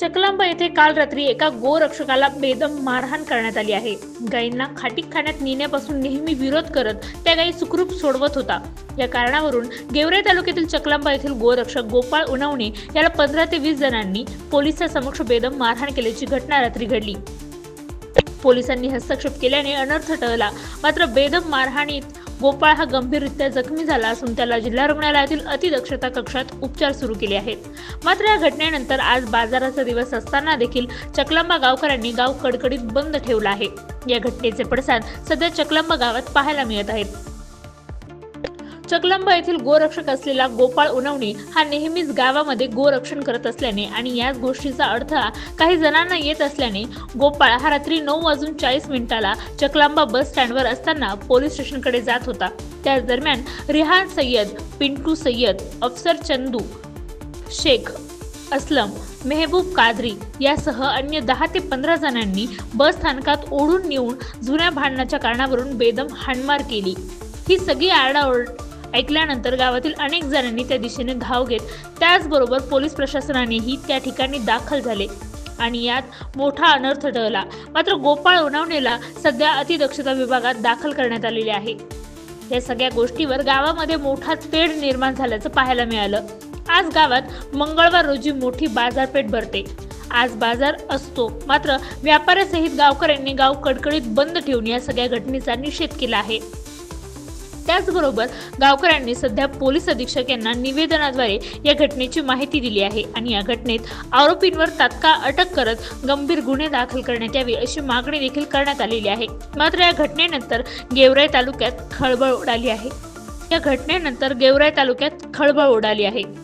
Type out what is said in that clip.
चकलांबा येथे काल रात्री एका गोरक्षकाला बेदम मारहाण करण्यात आली आहे. गायींना खाटीक खाण्यात नेण्यापासून नेहमी विरोध करत त्या गायी सुखरूप सोडवत होता. या कारणावरून गेवरे तालुक्यातील चकलांबा येथील गोरक्षक गोपाळ उनावणे याला पंधरा ते वीस जणांनी पोलिसांसमक्ष बेदम मारहाण केल्याची घटना रात्री घडली. पोलिसांनी हस्तक्षेप केल्याने अनर्थ टळला. मात्र बेदम मारहाणीत गोपाळ हा गंभीररित्या जखमी झाला असून त्याला जिल्हा रुग्णालयातील अतिदक्षता कक्षात उपचार सुरू केले आहेत. मात्र या घटनेनंतर आज बाजाराचा दिवस असताना देखील चकलांबा गावकऱ्यांनी गाव कडकडीत बंद ठेवला आहे. या घटनेचे पडसाद सध्या चकलांबा गावात पाहायला मिळत आहेत. चकलांबा येथील गोरक्षक असलेला गोपाळ उनवणे हा नेहमीच गावामध्ये गोरक्षण करत असल्याने आणि याच गोष्टीचा अडथळा काही जणांना येत असल्याने गोपाळ हा रात्री नऊ वाजून चाळीस मिनिटाला चकलांबा बस स्टँडवर असताना पोलीस स्टेशनकडे जात होता. त्याच दरम्यान रिहान सय्यद पिंटू सय्यद अफसर चंदू शेख असलम मेहबूब कादरी यासह अन्य दहा ते पंधरा जणांनी बस स्थानकात ओढून नेऊन जुन्या भांडणाच्या कारणावरून बेदम हाणमार केली. ही सगळी आरडाओरड ऐकल्यानंतर गावातील अनेक जणांनी त्या दिशेने धाव घेत त्याचबरोबर पोलीस प्रशासनानेही त्या ठिकाणी दाखल झाले आणि यात मोठा अनर्थ टळला. मात्र गोपाळ उनावणेला सध्या अतिदक्षता विभागात दाखल करण्यात आलेले आहे. या सगळ्या गोष्टीवर गावामध्ये मोठा तेढ निर्माण झाल्याचं पाहायला मिळालं. आज गावात मंगळवार रोजी मोठी बाजारपेठ भरते. आज बाजार असतो. मात्र व्यापाऱ्यासहित गावकऱ्यांनी गाव कडकडीत बंद ठेवून या सगळ्या घटनेचा निषेध केला आहे. त्याचबरोबर गावकऱ्यांनी सध्या पोलीस अधीक्षक यांना निवेदनाद्वारे या घटनेची माहिती दिली आहे आणि या घटनेत आरोपींवर तात्काळ अटक करत गंभीर गुन्हे दाखल करण्यात यावे अशी मागणी देखील करण्यात आलेली आहे. मात्र या घटनेनंतर गेवराई तालुक्यात खळबळ उडाली आहे. या घटनेनंतर गेवराई तालुक्यात खळबळ उडाली आहे.